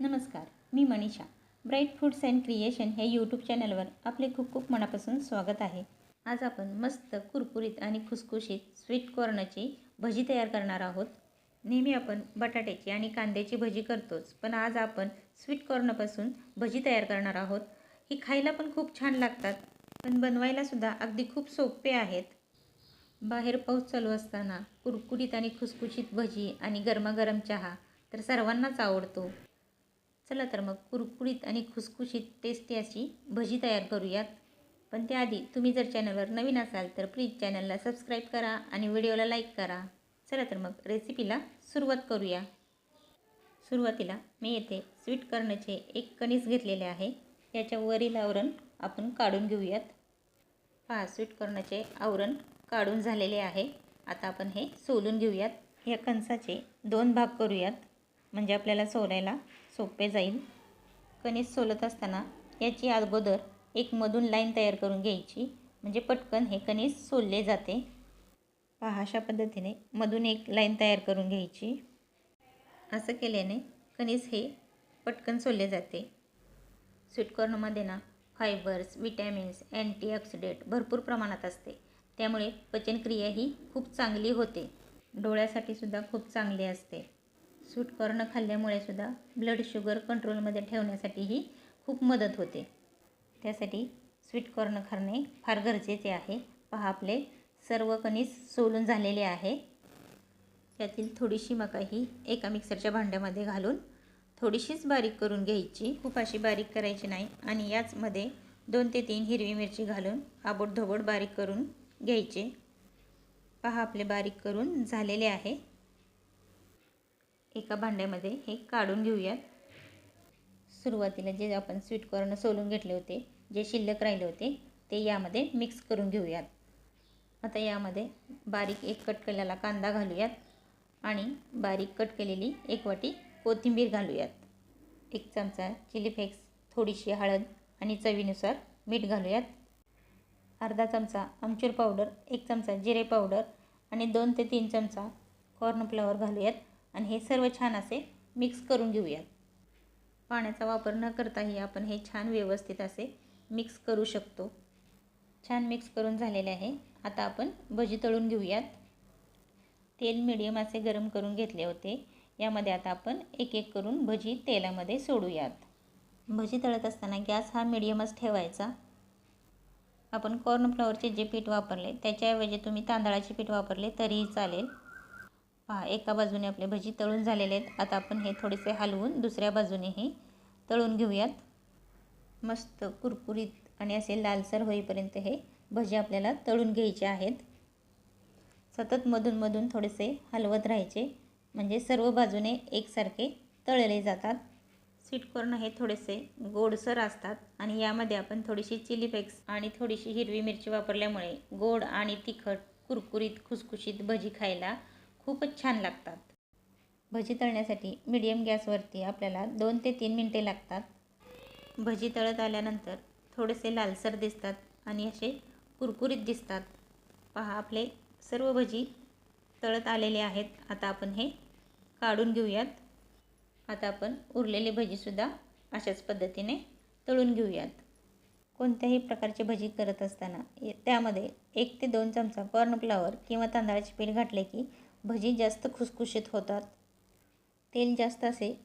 नमस्कार मी Manisha. Bright foods and creation हे YouTube चॅनलवर आपले खूप खूप मनापासून स्वागत आहे. आज आपण मस्त कुरकुरीत आणि खुसखुशीत स्वीट कॉर्नची भजी तयार करणार आहोत. नेहमी आपण बटाट्याची आणि कांद्याची भजी करतोच पण आज आपण स्वीट कॉर्नपासून भजी तयार करणार आहोत. ही खायला पण खूप छान लागतात पण बनवायलासुद्धा अगदी खूप सोपे आहेत. बाहेर पाऊस चालू असताना कुरकुरीत आणि खुसखुशीत भजी आणि गरमागरम चहा तर सर्वांनाच आवडतो. चला तर मग कुरकुरीत आणि खुसखुशीत टेस्टी अशी भजी तयार करूयात. पण त्याआधी तुम्ही जर चॅनलवर नवीन असाल तर प्लीज चॅनलला सबस्क्राईब करा आणि व्हिडिओला लाईक करा. चला तर मग रेसिपीला सुरुवात करूया. सुरुवातीला मी येथे स्वीट करण्याचे एक कणीस घेतलेले आहे. याच्या वरील आवरण आपण काढून घेऊयात. पहा स्वीट करण्याचे आवरण काढून झालेले आहे. आता आपण हे सोलून घेऊयात. या कणसाचे दोन भाग करूयात. म्हणजे आपल्याला सोलायला सोपे जाईल. कणीस सोलत असताना याची अगोदर एक मधून लाईन तयार करून घ्यायची. म्हणजे पटकन हे कणीस सोलले जाते. पहा अशा पद्धतीने मधून एक लाईन तयार करून घ्यायची. असं केल्याने कणीस हे पटकन सोलले जाते. स्वीटकॉर्नमध्ये ना फायबर्स विटॅमिन्स अँटीऑक्सिडेंट भरपूर प्रमाणात असते. त्यामुळे पचनक्रिया ही खूप चांगली होते. डोळ्यासाठी सुद्धा खूप चांगली असते. स्वीटकॉर्न खाल्ल्यामुळे सुद्धा ब्लड शुगर कंट्रोलमध्ये ठेवण्यासाठीही खूप मदत होते. त्यासाठी स्वीटकॉर्न खाणे फार गरजेचे आहे. पहा आपले सर्व कणीस सोलून झालेले आहे. त्यातील थोडीशी मका ही एका मिक्सरच्या भांड्यामध्ये घालून थोडीशीच बारीक करून घ्यायची. खूप अशी बारीक करायची नाही आणि याचमध्ये दोन ते तीन हिरवी मिरची घालून आबोडधोबड बारीक करून घ्यायचे. पहा आपले बारीक करून झालेले आहे. एका भांड्यामध्ये हे काढून घेऊयात. सुरुवातीला जे आपण स्वीटकॉर्न सोलून घेतले होते जे शिल्लक राहिले होते ते यामध्ये मिक्स करून घेऊयात. आता यामध्ये बारीक एक कट केलेला कांदा घालूयात आणि बारीक कट केलेली एक वाटी कोथिंबीर घालूयात. एक चमचा चिली फ्लेक्स थोडीशी हळद आणि चवीनुसार मीठ घालूयात. अर्धा चमचा आमचूर पावडर एक चमचा जिरे पावडर आणि दोन ते तीन चमचा कॉर्नफ्लॉवर घालूयात. आणि हे सर्व छान असे मिक्स करून घेऊयात. पाण्याचा वापर न करताही आपण हे छान व्यवस्थित असे मिक्स करू शकतो. छान मिक्स करून झालेले आहे. आता आपण भजी तळून घेऊयात. तेल मिडियम असे गरम करून घेतले होते. यामध्ये आता आपण एक एक करून भजी तेलामध्ये सोडूयात. भजी तळत असताना गॅस हा मिडियमच ठेवायचा. आपण कॉर्नफ्लॉवरचे जे पीठ वापरले त्याच्याऐवजी तुम्ही तांदळाचे पीठ वापरले तरीही चालेल. पहा एका बाजूने आपले भजी तळून झालेले आहेत. आता आपण हे थोडेसे हलवून दुसऱ्या बाजूनेही तळून घेऊयात. मस्त कुरकुरीत आणि असे लालसर होईपर्यंत हे भजी आपल्याला तळून घ्यायचे आहेत. सतत मधून मधून थोडेसे हलवत राहायचे. म्हणजे सर्व बाजूने एकसारखे तळले जातात. स्वीटकॉर्न हे थोडेसे गोडसर असतात आणि यामध्ये आपण थोडीशी चिली फ्लेक्स आणि थोडीशी हिरवी मिरची वापरल्यामुळे गोड आणि तिखट कुरकुरीत खुसखुशीत भजी खायला खूपच छान लागतात. भजी तळण्यासाठी मीडियम गॅसवरती आपल्याला दोन ते तीन मिनटे लागतात. भजी तळत आल्यानंतर थोडेसे लालसर दिसतात आणि असे कुरकुरीत दिसतात. पहा आपले सर्व भजी तळत आलेले आहेत. आता आपण हे काढून घेऊयात. आता आपण उरलेली भजीसुद्धा अशाच पद्धतीने तळून घेऊयात. कोणत्याही प्रकारची भजी करत असताना त्यामध्ये एक ते दोन चमचा कॉर्नफ्लावर किंवा तांदळाचे पीठ घातले की भजी जास्त खुसखुशीत होतात. तेल जास्त असे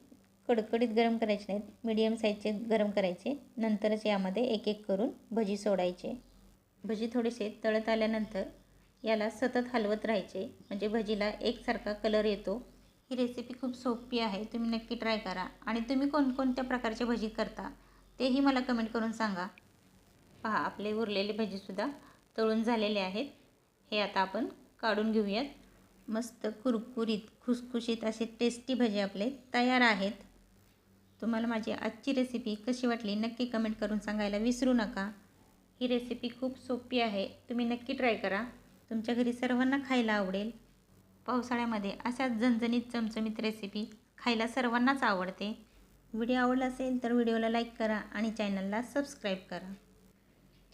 कडकडीत गरम करायचे नाहीत. मीडियम साईजचे गरम करायचे. नंतरच यामध्ये एक एक करून भजी सोडायचे. भजी थोडेसे तळत आल्यानंतर याला सतत हलवत राहायचे. म्हणजे भजीला एकसारखा कलर येतो. ही रेसिपी खूप सोपी आहे. तुम्ही नक्की ट्राय करा. आणि तुम्ही कोणकोणत्या प्रकारचे भजी करता तेही मला कमेंट करून सांगा. पहा आपले उरलेले भजीसुद्धा तळून झालेले आहेत. हे आता आपण काढून घेऊयात. मस्त कुरकुरीत खुसखुशीत असे टेस्टी भजे आपले तयार आहेत. तुम्हाला माझी आजची रेसिपी कशी वाटली नक्की कमेंट करून सांगायला विसरू नका. ही रेसिपी खूप सोपी आहे तुम्ही नक्की ट्राय करा. तुमच्या घरी सर्वांना खायला आवडेल. पावसाळ्यामध्ये अशाच झणझणीत चमचमीत रेसिपी खायला सर्वांनाच आवडते. व्हिडिओ आवडला असेल तर व्हिडिओला लाईक करा आणि चॅनलला सबस्क्राईब करा.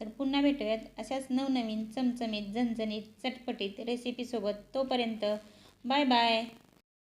तर पुन्हा भेटूयात अशाच नवनवीन चमचमीत झणझणीत चटपटीत रेसिपीसोबत तोपर्यंत बाय बाय